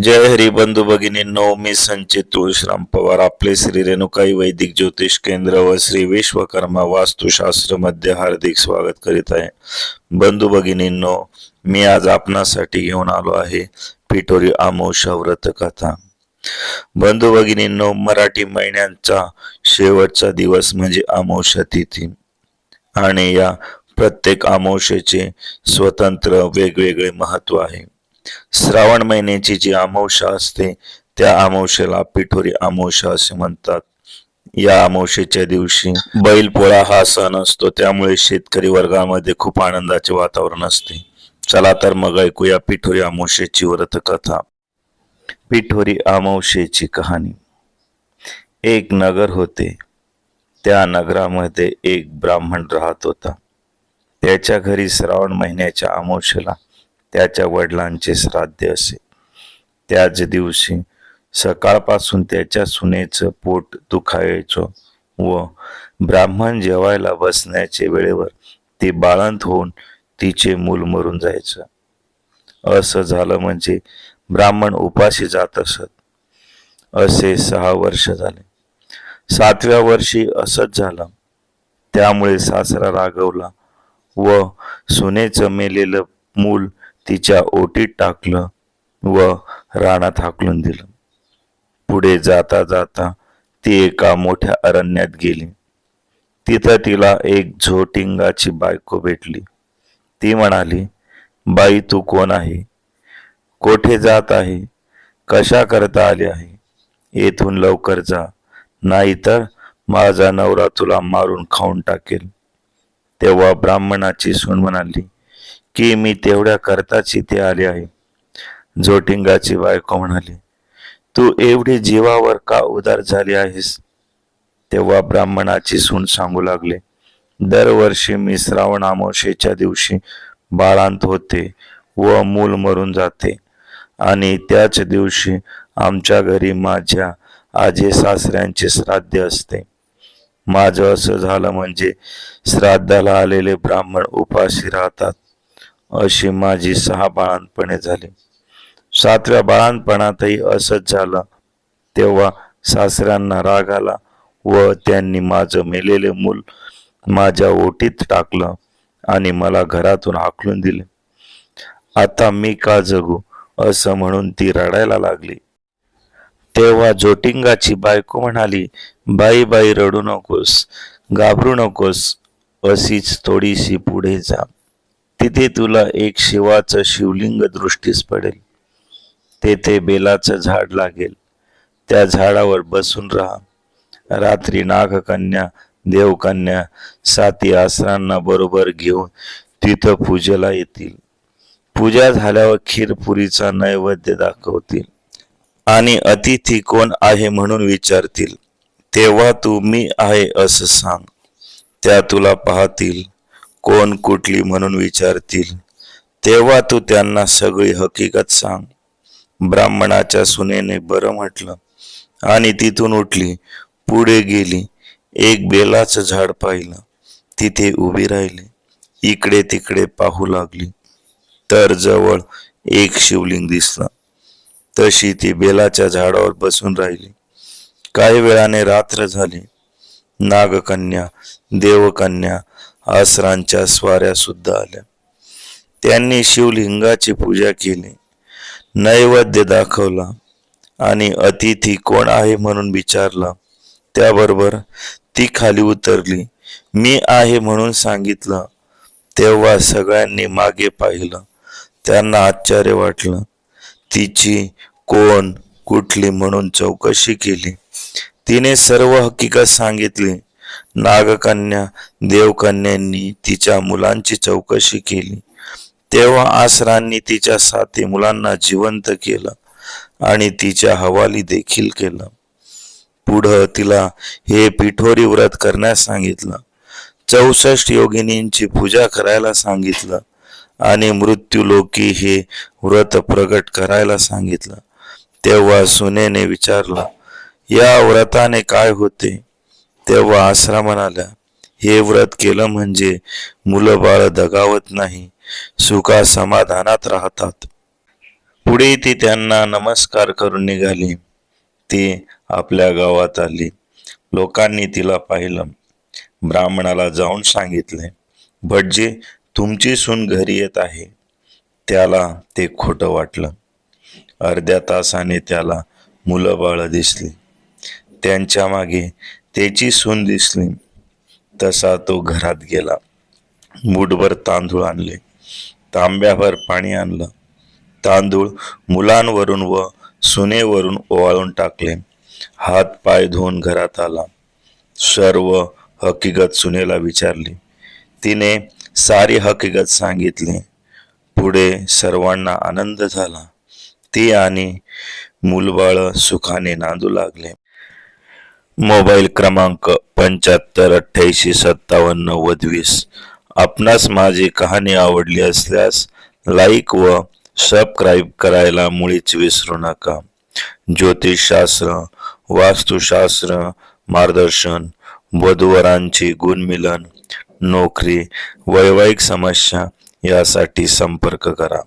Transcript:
जय हरी बंधू भगिनींनो मी संचित तुळशीराम पवार. आपले श्री रेणुकाई वैदिक ज्योतिष केंद्र व श्री विश्वकर्मा वास्तुशास्त्रमध्ये हार्दिक स्वागत करीत आहे. बंधू भगिनींनो मी आज आपणासाठी घेऊन आलो आहे पिठोरी अमावस्या व्रत कथा. बंधू भगिनींनो मराठी महिन्यांचा शेवटचा दिवस म्हणजे अमावस्या तिथी. आणि या प्रत्येक अमावस्येचे स्वतंत्र वेगवेगळे महत्त्व आहे. श्रावण महिन्याची जी अमावशा असते त्या अमावशेला पिठोरी अमावस्या असे म्हणतात. या अमावशेच्या दिवशी बैलपोळा हा सण असतो त्यामुळे शेतकरी वर्गामध्ये खूप आनंदाचे वातावरण असते. चला तर मग ऐकूया पिठोरी अमावशेची व्रत कथा पिठोरी अमावशेची कहाणी. एक नगर होते. त्या नगरामध्ये एक ब्राह्मण राहत होता. त्याच्या घरी श्रावण महिन्याच्या अमावशेला त्याच्या वडिलांचे श्राद्ध असे. त्याच दिवशी सकाळपासून त्याच्या सुनेचं पोट दुखायचं व ब्राह्मण जेवायला बसण्याचे वेळेवर ती बाळंत होऊन तिचे मूल मरून जायचं. असं झालं म्हणजे ब्राह्मण उपाशी जात असत. असे सहा वर्ष झाले. सातव्या वर्षी असंच झालं. त्यामुळे सासरा रागवला व सुनेचं मेलेलं मूल तिच्या ओटीत टाकलं व रानात हाकलून दिलं. पुढे जाता जाता ती एका मोठ्या अरण्यात गेली. तिथं तिला एक झोटिंगाची बायको भेटली. ती म्हणाली बाई तू कोण आहे? कोठे जात आहे? कशा करता आली आहे? येथून लवकर जा. नाहीतर माझा नवरा तुला मारून खाऊन टाकेल. तेव्हा ब्राह्मणाची सून म्हणाली की मी तेवढ्या करताच इथे आले आहे. जोटिंगाची बायको म्हणाली तू एवढी जीवावर का उदार झाली आहेस? तेव्हा ब्राह्मणाची सून सांगू लागले दरवर्षी मी श्रावण अमावशेच्या दिवशी बाळांत होते व मूल मरून जाते आणि त्याच दिवशी आमच्या घरी माझ्या आजे सासऱ्यांचे श्राद्ध असते. माझं असं झालं म्हणजे श्राद्धाला आलेले ब्राह्मण उपाशी राहतात. अशी माझी सहा बाळांपणे झाली. सातव्या बाळांपणातही असंच झालं. तेव्हा सासऱ्यांना राग आला व त्यांनी माझं मेलेले मूल माझ्या ओटीत टाकलं आणि मला घरातून हाकलून दिले. आता मी का जगू असं म्हणून ती रडायला लागली. तेव्हा जोटिंगाची बायको म्हणाली बाई बाई रडू नकोस घाबरू नकोस अशीच थोडीशी पुढे जा. तिथे तुला एक शिवाचं शिवलिंग दृष्टीस पडेल. तेथे बेलाचं झाड लागेल. त्या झाडावर बसून राहा. रात्री नागकन्या देवकन्या साती आसरांना बरोबर घेऊन तिथं पूजेला येतील. पूजा झाल्यावर खीरपुरीचा नैवेद्य दाखवतील. आणि अतिथी कोण आहे म्हणून विचारतील तेव्हा तू मी आहे असं सांग. त्या तुला पाहतील. कोण कुठली म्हणून विचारतील तेव्हा तू त्यांना सगळी हकीकत सांग. ब्राह्मणाच्या सुनेने बरं म्हटलं आणि तिथून उठली पुढे गेली एक बेलाचं झाड पाहिलं तिथे उभी राहिली इकडे तिकडे पाहू लागली. तर जवळ एक शिवलिंग दिसलं. तशी ती बेलाच्या झाडावर बसून राहिली. काही वेळाने रात्र झाली. नागकन्या देवकन्या आसरांच्या स्वाऱ्या सुद्धा आल्या. त्यांनी शिवलिंगाची पूजा केली नैवेद्य दाखवला आणि अतिथी कोण आहे म्हणून विचारला त्याबरोबर ती खाली उतरली मी आहे म्हणून सांगितलं. तेव्हा सगळ्यांनी मागे पाहिलं. त्यांना आश्चर्य वाटलं तिची कोण कुठली म्हणून चौकशी केली. तिने सर्व हकीकत सांगितली. नागकन्या देवकन्यांनी तिच्या मुलांची चौकशी केली. तेव्हा आसरांनी तिच्या साती मुलांना जिवंत केलं आणि तिच्या हवाली देखील केलं. पुढं तिला हे पिठोरी व्रत करण्यास सांगितलं. चौसष्ट योगिनींची पूजा करायला सांगितलं आणि मृत्यूलोकी हे व्रत प्रगट करायला सांगितलं. तेव्हा सुनेने विचारलं या व्रताने काय होते? तेव्हा आसरा म्हणाला हे व्रत केलं म्हणजे मुलं बाळ दगावत नाही सुखा समाधानात राहतात. पुढे ती त्यांना नमस्कार करून निघाली. ती आपल्या गावात आली. लोकांनी तिला पाहिलं. ब्राह्मणाला जाऊन सांगितले भटजी तुमची सून घरी येत आहे. त्याला ते खोटं वाटलं. अर्ध्या तासाने त्याला मुलं बाळं दिसली. त्यांच्या मागे त्याची सून दिसली. तसा तो घरात गेला. मूठभर तांदूळ आणले. तांब्याभर पाणी आणलं. तांदूळ मुलांवरून व सुनेवरून ओवाळून टाकले. हात पाय धुवून घरात आला. सर्व हकीकत सुनेला विचारली. तिने सारी हकीकत सांगितली. पुढे सर्वांना आनंद झाला. ती आणि मुलबाळ सुखाने नांदू लागले. मोबाईल क्रमांक पंच्याहत्तर अठ्ठ्याऐंशी सत्तावन्न नव्वद वीस. आपणास माझी कहाणी आवडली असल्यास लाईक व सबस्क्राईब करायला मुळीच विसरू नका. ज्योतिषशास्त्र वास्तुशास्त्र मार्गदर्शन वधूवरांची गुणमिलन नोकरी वैवाहिक समस्या यासाठी संपर्क करा.